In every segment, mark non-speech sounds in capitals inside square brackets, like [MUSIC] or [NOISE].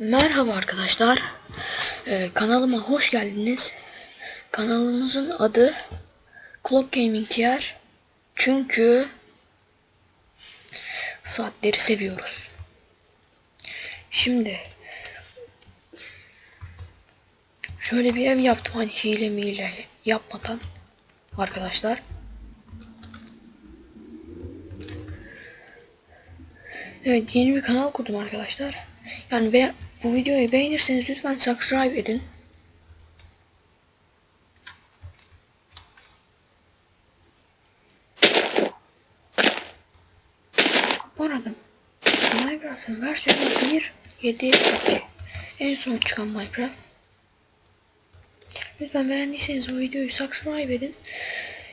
Merhaba arkadaşlar. Ee, kanalıma hoş geldiniz. Kanalımızın adı Clock Gaming TR. Çünkü saatleri seviyoruz. Şimdi şöyle bir ev yaptım hani hile miyle yapmadan arkadaşlar. Evet yeni bir kanal kurdum arkadaşlar. Yani ve bu videoyu beğenirseniz lütfen subscribe edin. Bu arada Minecraft'ın versiyonu 1.7.2 En son çıkan Minecraft. Lütfen beğendiyseniz bu videoyu subscribe edin.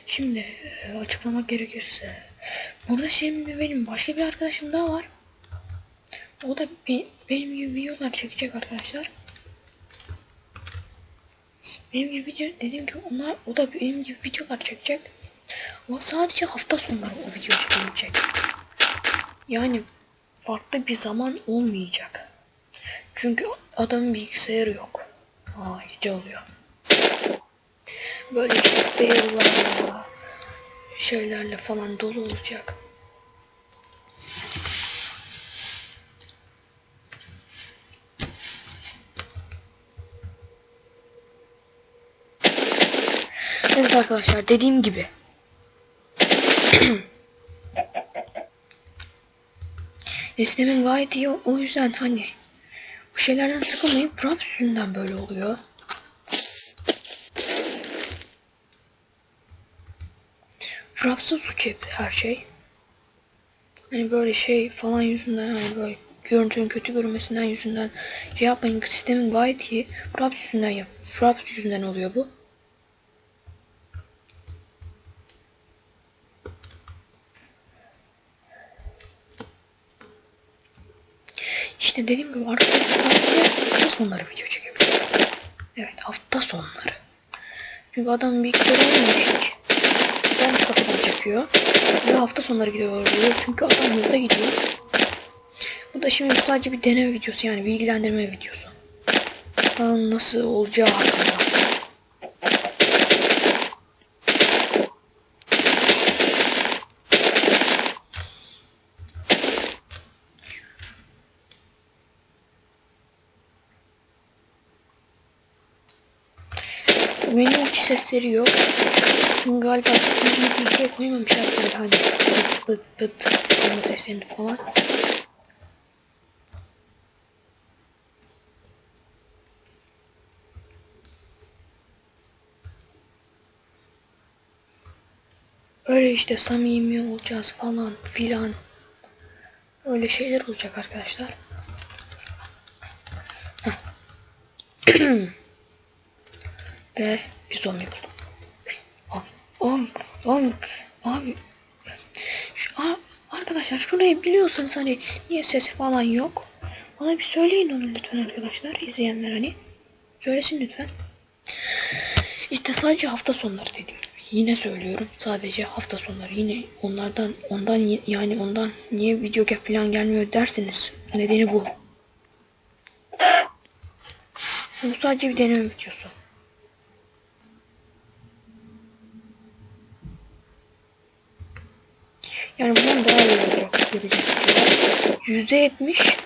Şimdi e, açıklamak gerekirse burada şimdi benim başka bir arkadaşım daha var. O da be- benim gibi videolar çekecek arkadaşlar. Benim gibi video dediğim gibi onlar o da benim gibi videolar çekecek. Ama sadece hafta sonları o video çekilecek. Yani farklı bir zaman olmayacak. Çünkü adamın bilgisayarı yok. Aa gece oluyor. Böyle işte şeylerle falan dolu olacak. Evet arkadaşlar dediğim gibi. [CLEARS THROAT] Sistemin gayet iyi o yüzden hani bu şeylerden sıkılmayın. Prop yüzünden böyle oluyor. Props'ta suç her şey. Hani böyle şey falan yüzünden hani böyle görüntünün kötü görünmesinden yüzünden şey yapmayın. Sistemin gayet iyi. Props yüzünden yap. Props yüzünden oluyor bu. İşte dediğim gibi arkadaşlar hafta sonları video çekebilirim. Evet hafta sonları. Çünkü adam bilgisayarı olmuyor hiç. Ben kapıdan çekiyor. Ve hafta sonları gidiyor. Çünkü adam hızlı gidiyor. Bu da şimdi sadece bir deneme videosu yani bilgilendirme videosu. Nasıl olacağı hakkında. Benim hiç sesleri yok. Çünkü galiba bir şey koymamışlar böyle hani bıt bıt bıt olma seslerini falan. Öyle işte samimi olacağız falan filan. Öyle şeyler olacak arkadaşlar. [CLEARS THROAT] [CLEARS THROAT] Ve bir zombi buldum. Oğlum, oğlum, abi. Şu, a, arkadaşlar şurayı biliyorsanız hani niye ses falan yok. Bana bir söyleyin onu lütfen arkadaşlar. izleyenler hani. Söylesin lütfen. İşte sadece hafta sonları dedim. Yine söylüyorum sadece hafta sonları. Yine onlardan ondan yani ondan niye video falan gelmiyor derseniz nedeni bu. Bu sadece bir deneme videosu. Yani bundan daha iyi olacak göreceğiz. Yüzde yetmiş.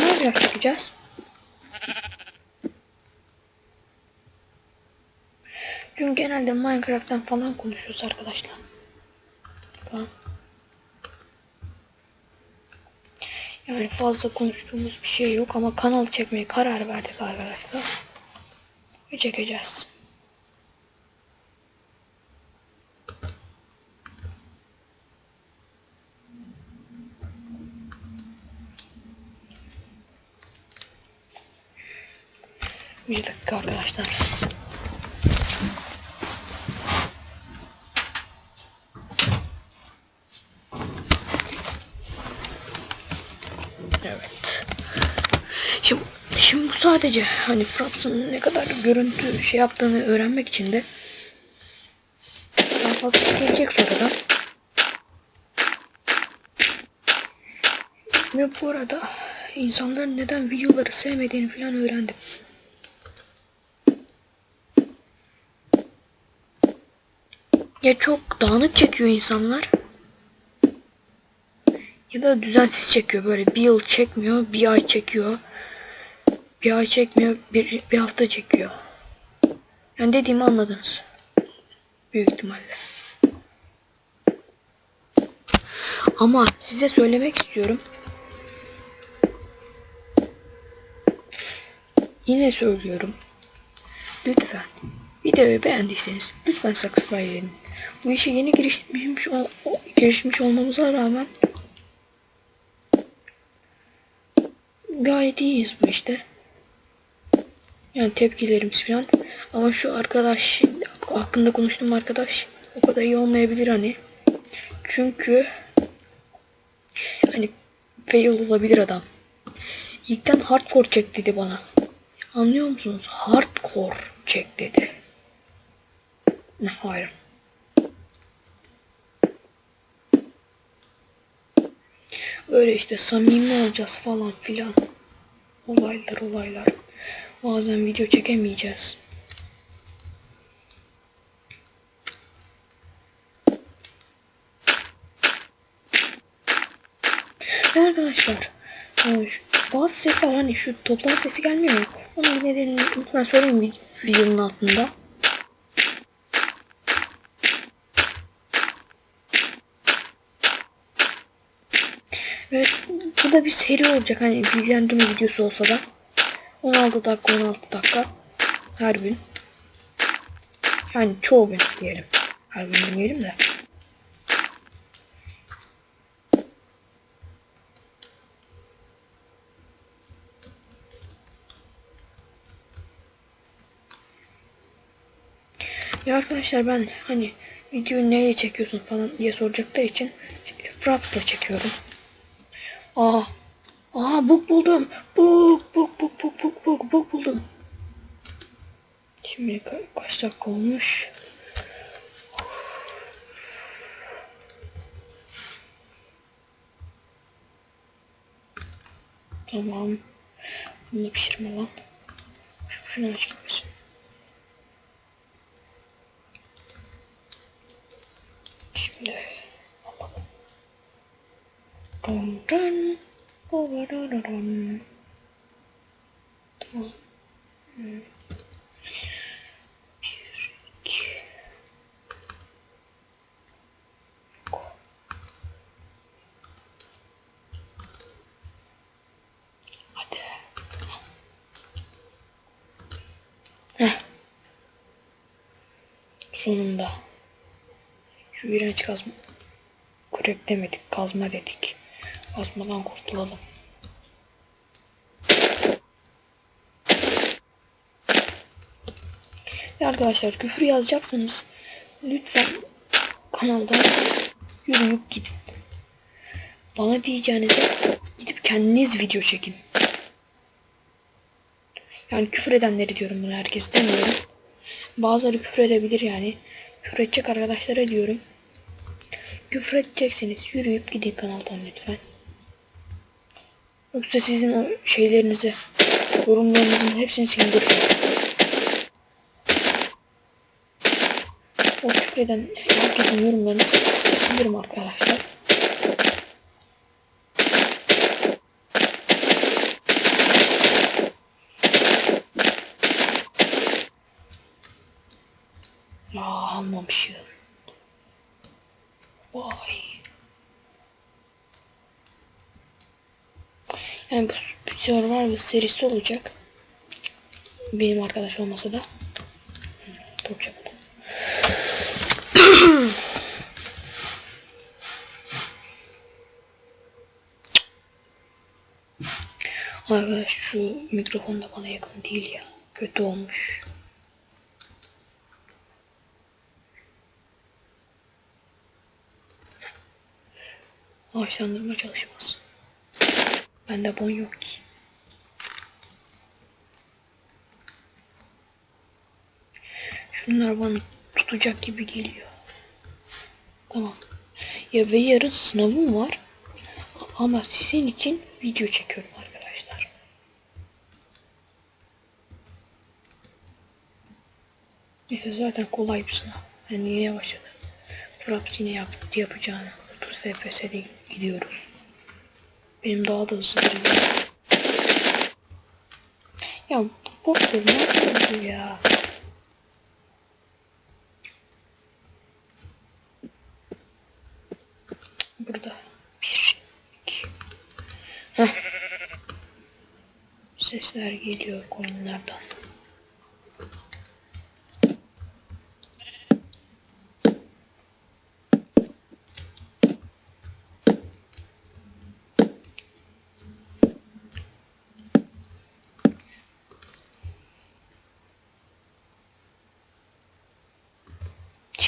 Ne yapacak yapacağız? Çünkü genelde Minecraft'tan falan konuşuyoruz arkadaşlar. Tamam. Yani fazla konuştuğumuz bir şey yok ama kanal çekmeye karar verdik arkadaşlar. Ve çekeceğiz. Bir dakika arkadaşlar. Evet. Şimdi, şimdi bu sadece hani Fraps'ın ne kadar görüntü şey yaptığını öğrenmek için de daha fazlası gelecek sonradan. Ve bu arada insanların neden videoları sevmediğini falan öğrendim. Ya çok dağınık çekiyor insanlar. Ya da düzensiz çekiyor böyle bir yıl çekmiyor, bir ay çekiyor. Bir ay çekmiyor, bir, bir hafta çekiyor. Yani dediğimi anladınız. Büyük ihtimalle. Ama size söylemek istiyorum. Yine söylüyorum. Lütfen videoyu beğendiyseniz lütfen subscribe edin. Bu işe yeni girişmiş, girişmiş olmamıza rağmen gayet iyiyiz bu işte. Yani tepkilerimiz falan. Ama şu arkadaş hakkında konuştuğum arkadaş o kadar iyi olmayabilir hani. Çünkü hani fail olabilir adam. İlkten hardcore çek dedi bana. Anlıyor musunuz? Hardcore çek dedi. Hayır. Öyle işte samimi olacağız falan filan. Olaylar olaylar. Bazen video çekemeyeceğiz. Arkadaşlar e, bazı sesler hani şu toplam sesi gelmiyor. Onun nedenini lütfen söyleyin vid- videonun altında. Evet bu da bir seri olacak hani bilgilendirme videosu olsa da. 16 dakika 16 dakika her gün. Yani çoğu gün diyelim. Her gün demeyelim de. Ya arkadaşlar ben hani videoyu neyle çekiyorsun falan diye soracakları için Fraps'la çekiyorum. Aa, aa book buldum. Book, book, book, book, book, book, book buldum. Şimdi ka- kaç dakika olmuş? Tamam. Bunu pişirme lan. Şu, şunu aç gitmesin. Dun dun. Dun. Tamam. Hmm. Heh. Sonunda. Şu iğrenç kazma. Kürek demedik, kazma dedik. Kazmadan kurtulalım. Ve arkadaşlar küfür yazacaksanız lütfen kanaldan yürüyüp gidin. Bana diyeceğinize gidip kendiniz video çekin. Yani küfür edenleri diyorum bunu herkes demiyorum. Bazıları küfür edebilir yani. Küfür edecek arkadaşlara diyorum. Küfür edecekseniz yürüyüp gidin kanaldan lütfen. Yoksa sizin şeylerinizi, yorumlarınızın hepsini sildiririm. O küfür eden herkesin yorumlarını sil- sildiririm arkadaşlar. Ya anlamışım. Vay. Yani bu Survivor serisi olacak. Benim arkadaş olmasa da. Top [CLEARS THROAT] yapalım. Arkadaş şu mikrofon da bana yakın değil ya. Kötü olmuş. Ağaçlandırma çalışması. Bende bon yok ki. Şunlar bana tutacak gibi geliyor. Tamam. Ya ve yarın sınavım var. Ama sizin için video çekiyorum arkadaşlar. Neyse zaten kolay bir sınav. Ben yani niye başladım? Trabzine yaptı yapacağını. 30 FPS'de gidiyoruz. Benim daha da hızlı gidiyor. Ya ver ne yapıyorsun ya? Burada. Bir, iki. Heh. Sesler geliyor koyunlardan.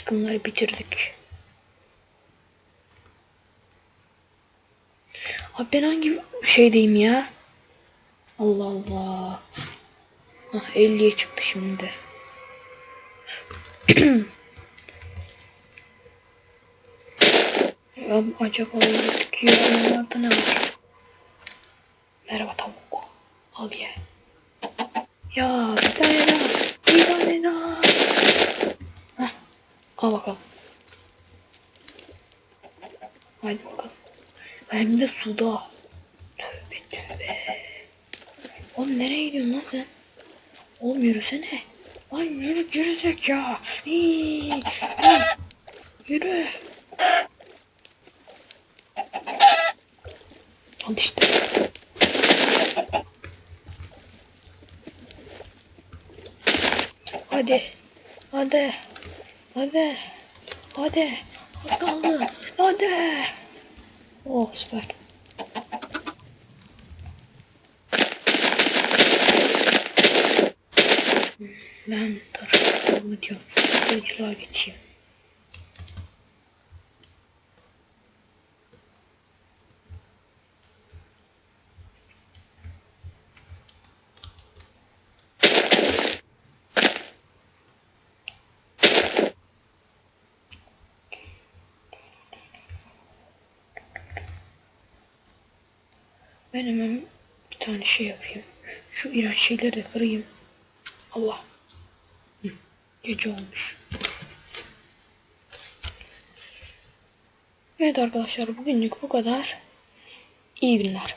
Çıkımları bitirdik. Abi ben hangi şeydeyim ya? Allah Allah. Ah 50'ye çıktı şimdi [CLEARS THROAT] ya acaba oradaki yorumlarda ne var? Merhaba tavuk. Al ye. Ya bir daha. Bir tane daha. Heh. Al bakalım. Hadi bakalım. Hem de suda. Tövbe tövbe. Oğlum nereye gidiyorsun lan sen? Oğlum yürüsene. Lan yürü yürüsek ya. Hii. Lan. Yürü. Al işte. Hadi. Hadi. Hadi. Hadi. Az kaldı. Hadi. Oh süper. Ben tarafımı diyorum. Oyunculuğa geçeyim. Ben hemen bir tane şey yapayım. Şu iğrenç şeyleri de kırayım. Allah. Hı, Gece olmuş. Evet arkadaşlar bugünlük bu kadar. İyi günler.